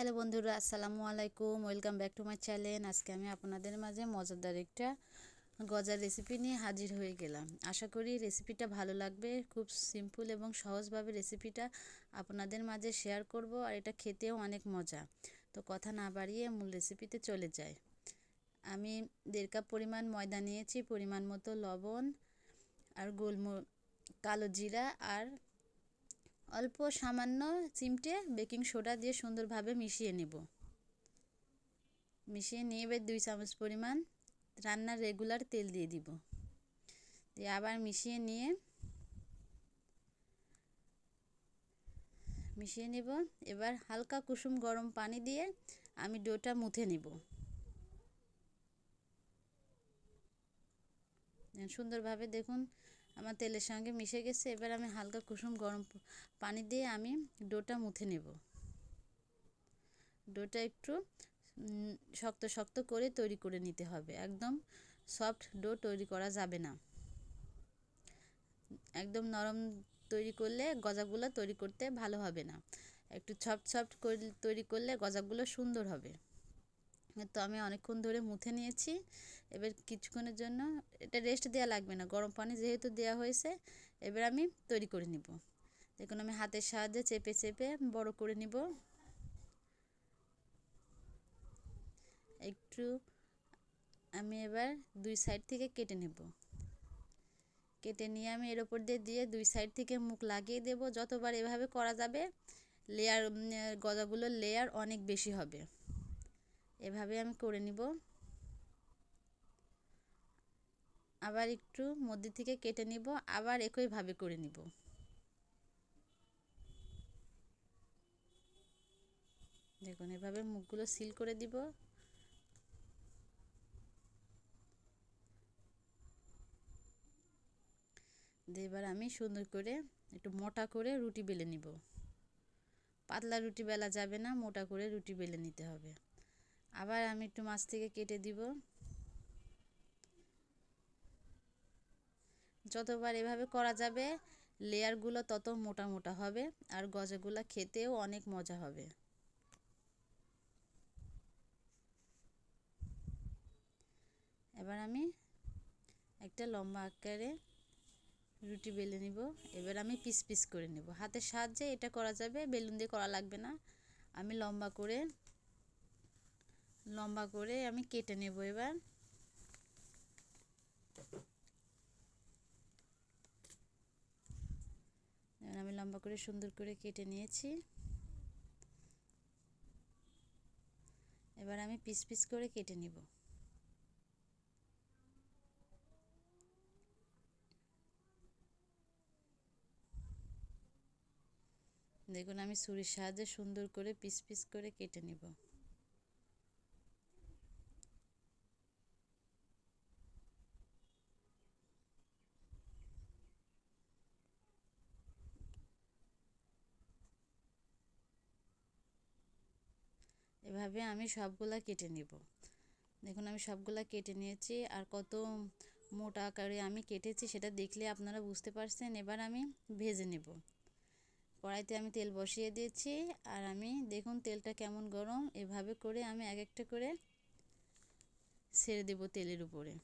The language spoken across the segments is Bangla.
হ্যালো বন্ধুরা, আসসালামু আলাইকুম। Welcome back to my channel আজকে আমি আপনাদের মাঝে মজাদার একটা গজার রেসিপি নিয়ে হাজির হয়ে গেলাম। আশা করি রেসিপিটা ভালো লাগবে। খুব সিম্পল এবং সহজভাবে রেসিপিটা আপনাদের মাঝে শেয়ার করব আর এটা খেতেও অনেক মজা। তো কথা না বাড়িয়ে মূল রেসিপিতে চলে যায় আমি দেড় কাপ পরিমাণ ময়দা নিয়েছি, পরিমাণ মতো লবণ আর গোলম, কালো জিরা আর অল্প সামান্য চিমটে বেকিং সোডা দিয়ে সুন্দরভাবে মিশিয়ে নেব। মিশিয়ে নিয়ে এবার দুই চামচ পরিমাণ রান্নার রেগুলার তেল দিয়ে দিব। দিয়ে আবার মিশিয়ে নিয়ে, মিশিয়ে নেব। এবার হালকা কুসুম গরম পানি দিয়ে আমি ডোটা মুথে নেব। সুন্দরভাবে দেখুন আমার তেলের সঙ্গে মিশে গেছে, এবার আমি হালকা কুসুম গরম পানি দিয়ে আমি ডোটা মুথে নেব। ডোটা একটু শক্ত শক্ত করে তৈরি করে নিতে হবে। একদম সফট ডো তৈরি করা যাবে না। একদম নরম তৈরি করলে গজাগুলো তৈরি করতে ভালো হবে না। একটু সফট সফট তৈরি করলে গজাগুলো সুন্দর হবে। তো আমি অনেকক্ষণ ধরে মুথে নিয়েছি। এবার কিছুক্ষণের জন্য এটা রেস্ট দেওয়া লাগবে না, গরম পানি যেহেতু দেওয়া হয়েছে, এবার আমি তৈরি করে নিব। দেখুন আমি হাতের সাহায্যে চেপে চেপে বড় করে নিব। একটু আমি এবার দুই সাইড থেকে কেটে নেব। কেটে নিয়ে আমি এর ওপর দিয়ে দিয়ে দুই সাইড থেকে মুখ লাগিয়ে দেব। যতবার এভাবে করা যাবে লেয়ার গজাগুলোর লেয়ার অনেক বেশি হবে। এভাবে আমি করে নিব। আবার একটু মধ্যে থেকে কেটে নিব, আবার একইভাবে করে নিব। দেখুন, এভাবে মুখগুলো সিল করে দিব। এবার আমি সুন্দর করে একটু মোটা করে রুটি বেলে নিব। পাতলা রুটি বেলা যাবে না, মোটা করে রুটি বেলে নিতে হবে। আবার আমি একটু মাছ থেকে কেটে দিব। যতবার এভাবে করা যাবে, লেয়ারগুলো তত মোটা মোটা হবে আর গজাগুলো খেতেও অনেক মজা হবে। এবার আমি একটা লম্বা আকারে রুটি বেলে নিব। এবার আমি পিস পিস করে নেব। হাতের সাহায্যে এটা করা যাবে, বেলুন দিয়ে করা লাগবে না। আমি লম্বা করে লম্বা করে আমি কেটে নেব এবার। আমি লম্বা করে সুন্দর করে কেটে নিয়েছি। এবার আমি পিস পিস করে কেটে নিব। দেখুন আমি ছুরির সাহায্যে সুন্দর করে পিস পিস করে কেটে নিব। এভাবে আমি সবগুলা কেটে নিব। দেখুন, আমি সবগুলা কেটে নিয়েছি আর কত মোটা আকারে আমি কেটেছি সেটা দেখলে আপনারা বুঝতে পারছেন। এবার আমি ভেজে নেব। কড়াইতে আমি তেল বসিয়ে দিয়েছি আর আমি, দেখুন, তেলটা কেমন গরম। এভাবে করে আমি এক একটা করে ছেড়ে দেব তেলের উপরে।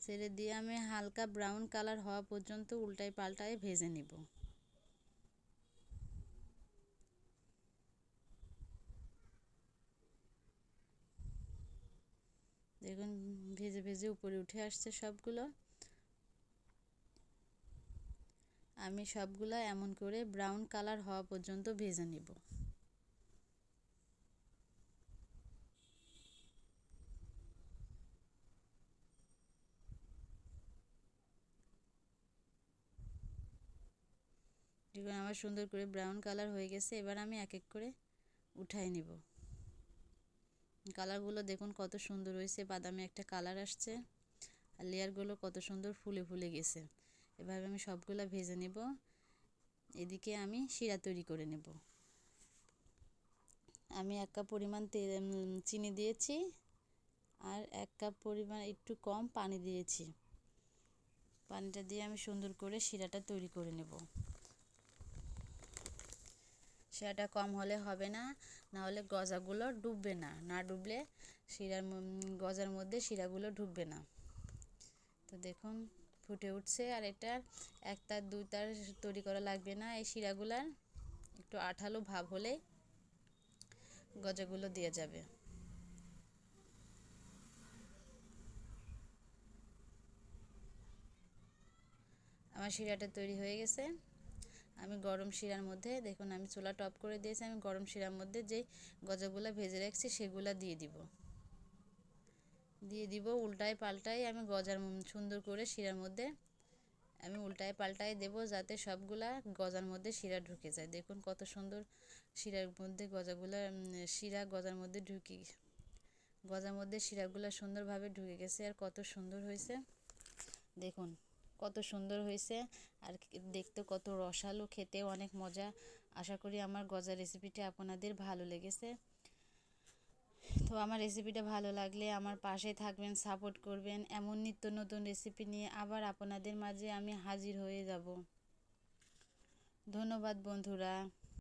ছেড়ে দিয়ে আমি হালকা ব্রাউন কালার হওয়া পর্যন্ত উল্টায় পাল্টায় ভেজে নেব। দেখুন ভেজে ভেজে উপরে উঠে আসছে সবগুলো। আমি সবগুলো এমন করে ব্রাউন কালার হওয়া পর্যন্ত ভেজে নেব। দেখুন আমার সুন্দর করে ব্রাউন কালার হয়ে গেছে, এবার আমি এক এক করে উঠাই নিব। কালারগুলো দেখুন কত সুন্দর হয়েছে, বাদামি একটা কালার আসছে আর লেয়ারগুলো কত সুন্দর ফুলে ফুলে গেছে। এভাবে আমি সবগুলো ভেজে নেব, এদিকে আমি শিরা তৈরি করে নেব। আমি এক কাপ পরিমাণ চিনি দিয়েছি আর এক কাপ পরিমাণ একটু কম পানি দিয়েছি। পানিটা দিয়ে আমি সুন্দর করে শিরাটা তৈরি করে নেব। শিরাটা কম হলে হবে না না হলে গজাগুলো ডুববে না। না ডুবলে শিরার গজার মধ্যে শিরাগুলো ঢুকবে না। তো দেখুন, ফুটে উঠছে আর এটা এক তার, দুই তার তৈরি করা লাগবে না। এই শিরাগুলার একটু আঠালো ভাব হলে গজাগুলো দিয়ে যাবে। আমার শিরাটা তৈরি হয়ে গেছে। আমি গরম শিরার মধ্যে, দেখুন আমি চুলা টপ করে দিয়েছি, আমি গরম শিরার মধ্যে যে গজাগুলা ভেজে রাখছি সেগুলা দিয়ে দিব। দিয়ে দিব উল্টায় পাল্টায় আমি গজার সুন্দর করে শিরার মধ্যে, আমি উল্টায় পাল্টায় দেব যাতে সবগুলা গজার মধ্যে শিরা ঢুকে যায়। দেখুন কত সুন্দর শিরার মধ্যে গজাগুলা শিরা গজার মধ্যে ঢুকে, গজার মধ্যে শিরাগুলা সুন্দরভাবে ঢুকে গেছে আর কত সুন্দর হয়েছে। দেখুন কত সুন্দর হয়েছে আর দেখতে কত রসালো খেতে অনেক মজা। আশা করি আমার গজা রেসিপিটা আপনাদের ভালো লেগেছে। তো আমার রেসিপিটা ভালো লাগলে আমার পাশে থাকবেন সাপোর্ট করবেন। এমন নিত্য নতুন রেসিপি নিয়ে আবার আপনাদের মাঝে আমি হাজির হয়ে যাব। ধন্যবাদ বন্ধুরা।